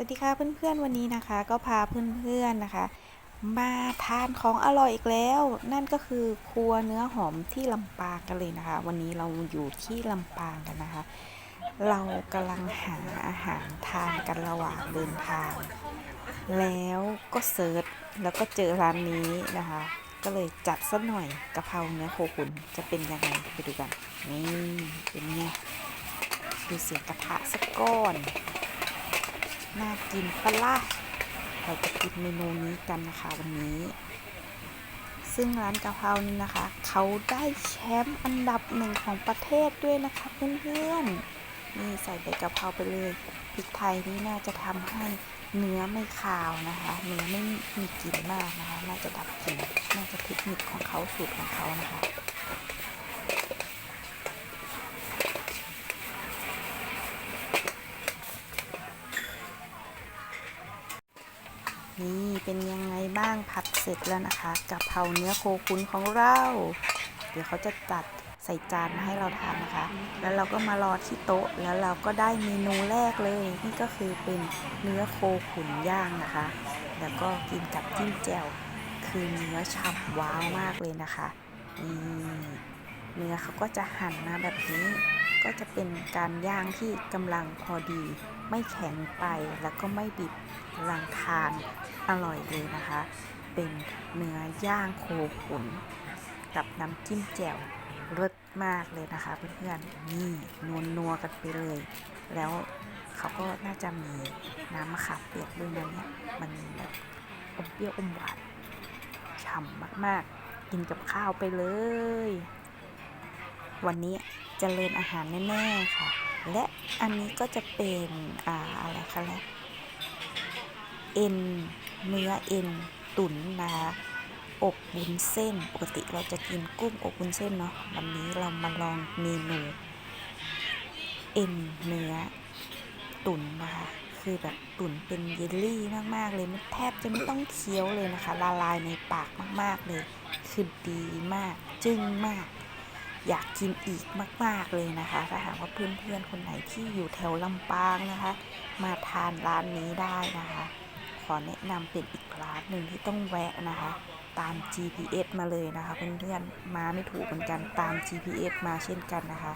สวัสดีค่ะเพื่อนๆวันนี้นะคะ ก็พาเพื่อนๆนะคะ มาทานของอร่อยอีกแล้ว นั่นก็คือครัวเนื้อหอมที่ลำปางกันเลยนะคะ วันนี้เราอยู่ที่ลำปางกันนะคะ เรากำลังหาอาหารทานกันระหว่างเดินทาง แล้วก็เซิร์ชแล้วก็เจอร้านนี้นะคะ ก็เลยจัดสักหน่อยกะเพราเนื้อโคขุนจะเป็นยังไงไปดูกันนี่เป็นไงดูเสียงกระทะสักก้อน น่ากินปะล่ะเราจะกินเมนูนี้กันนะคะวันนี้ ซึ่งร้านกะเพรานี้นะคะ เขาได้แชมป์อันดับหนึ่งของประเทศด้วยนะคะเพื่อนๆนี่ใส่ใบกะเพราไปเลยพริกไทยนี่น่าจะทำให้เนื้อไม่คาวนะคะเนื้อไม่มีกลิ่นมากนะคะ น่าจะดับกลิ่นน่าจะเทคนิคของเขาสูตรของเขานะคะางผัดเสร็จแล้วนะคะกะเพราเนื้อโคขุนของเรา เดี๋ยวเขาจะตัดใส่จานมาให้เราทานนะคะ แล้วเราก็มารอที่โต๊ะ แล้วเราก็ได้เมนูแรกเลย นี่ก็คือเป็นเนื้อโคขุนย่างนะคะ แล้วก็กินกับจิ้มแจ่ว คือเนื้อฉ่ำว้าวมากเลยนะคะนี่เนื้อเขาก็จะหั่นมาแบบนี้ ก็จะเป็นการย่างที่กำลังพอดี ไม่แข็งไปแล้วก็ไม่ดิบกำลังทานอร่อยเลยนะคะ เป็นเนื้อย่างโคขุน กับน้ำจิ้มแจ่วรสมากเลยนะคะเพื่อนๆนี่นวลนัวกันไปเลย แล้วเขาก็น่าจะมีน้ำมะขามเปียกด้วยนะเนี่ยมันแบบอมเปรี้ยวอมหวานฉ่ำมากๆ กินกับข้าวไปเลย วันนี้เจริญอาหารแน่ๆค่ะ และอันนี้ก็จะเป็นอ่าอะไรคะแล้วเอ็นเนื้อเอ็นตุ๋นนะคะอบบุญเส้นปกติเราจะกินกุ้งอบบุญเส้นเนาะวันนี้เรามาลองเมนูเอ็นเนื้อตุ๋นนะคะคือแบบตุ๋นเป็นเยลลี่มากๆเลยมันแทบจะไม่ต้องเคี้ยวเลยนะคะ ละลายในปากมากๆเลย คือดีมากจึ้งมาก อยากกินอีกมาก ๆ เลยนะคะ ถ้าหากว่าเพื่อนๆคนไหนที่อยู่แถวลำปางนะคะ มาทานร้านนี้ได้นะคะ ขอแนะนำเป็นอีกร้านหนึ่งที่ต้องแวะนะคะ ตาม GPS มาเลยนะคะ เพื่อนๆมาไม่ถูกเหมือนกันตาม GPS มาเช่นกันนะคะ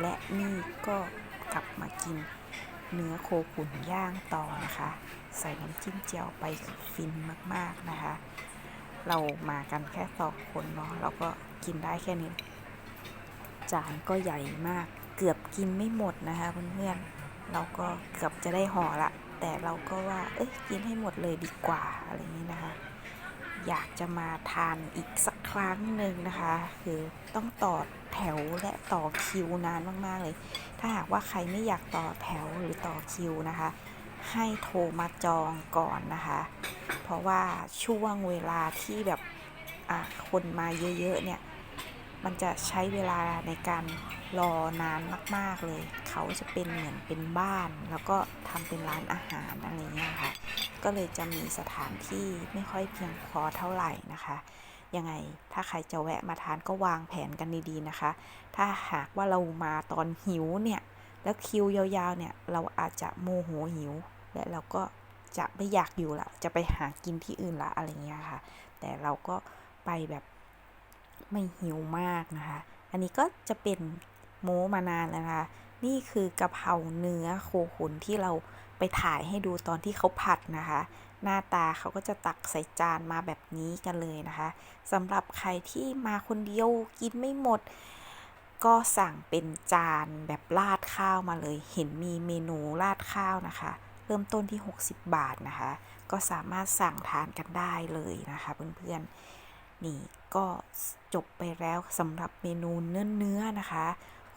และนี่ก็กลับมากินเนื้อโคขุนย่างต่อนะคะ ใส่น้ำจิ้มเจียวไปฟินมาก ๆนะคะ เรามากันแค่สองคนเนาะเราก็กินได้แค่นี้ จานก็ใหญ่มาก เกือบกินไม่หมดนะคะเพื่อนๆเราก็เกือบจะได้ห่อละแต่เราก็ว่า เอ้ยกินให้หมดเลยดีกว่าอะไรอย่างนี้นะคะ อยากจะมาทานอีกสักครั้งหนึ่งนะคะ คือต้องต่อแถวและต่อคิวนานมากๆเลย ถ้าหากว่าใครไม่อยากต่อแถวหรือต่อคิวนะคะ ให้โทรมาจองก่อนนะคะ เพราะว่าช่วงเวลาที่แบบอะคนมาเยอะๆเนี่ย มันจะใช้เวลาในการรอนานมาก ๆเลย เขาจะเป็นเหมือนเป็นบ้าน แล้วก็ทำเป็นร้านอาหารอะไรเงี้ยค่ะ ก็เลยจะมีสถานที่ไม่ค่อยเพียงพอเท่าไหร่นะคะยังไงถ้าใครจะแวะมาทานก็วางแผนกันดีๆนะคะ ถ้าหากว่าเรามาตอนหิวเนี่ย แล้วคิวยาวๆเนี่ย เราอาจจะโมโหหิว และเราก็จะไม่อยากอยู่ละ จะไปหากินที่อื่นละอะไรเงี้ยค่ะ แต่เราก็ไปแบบ ไม่หิวมากนะคะ อันนี้ก็จะเป็นโม้มานานแล้วนะคะ นี่คือกะเพราเนื้อโคขุนที่เราไปถ่ายให้ดูตอนที่เขาผัดนะคะ หน้าตาเขาก็จะตักใส่จานมาแบบนี้กันเลยนะคะสำหรับใครที่มาคนเดียวกินไม่หมด ก็สั่งเป็นจานแบบราดข้าวมาเลย เห็นมีเมนูราดข้าวนะคะ เริ่มต้นที่ 60 บาทนะคะ ก็สามารถสั่งทานกันได้เลยนะคะเพื่อนๆ นี่ก็จบไปแล้วสำหรับเมนูเนื้อเนื้อๆนะคะ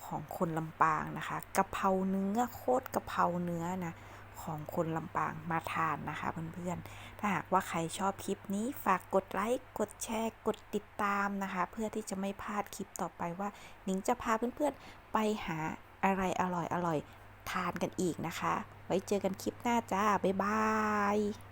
ของคนลำปางนะคะกะเพราเนื้อโคตรกะเพราเนื้อนะของคนลำปางมาทานนะคะเพื่อนๆ ถ้าหากว่าใครชอบคลิปนี้ฝากกดไลค์ กดแชร์ กดติดตามนะคะ เพื่อที่จะไม่พลาดคลิปต่อไปว่านิงจะพาเพื่อนๆ ไปหาอะไรอร่อยๆ ทานกันอีกนะคะ ไว้เจอกันคลิปหน้าจ้า บ๊ายบาย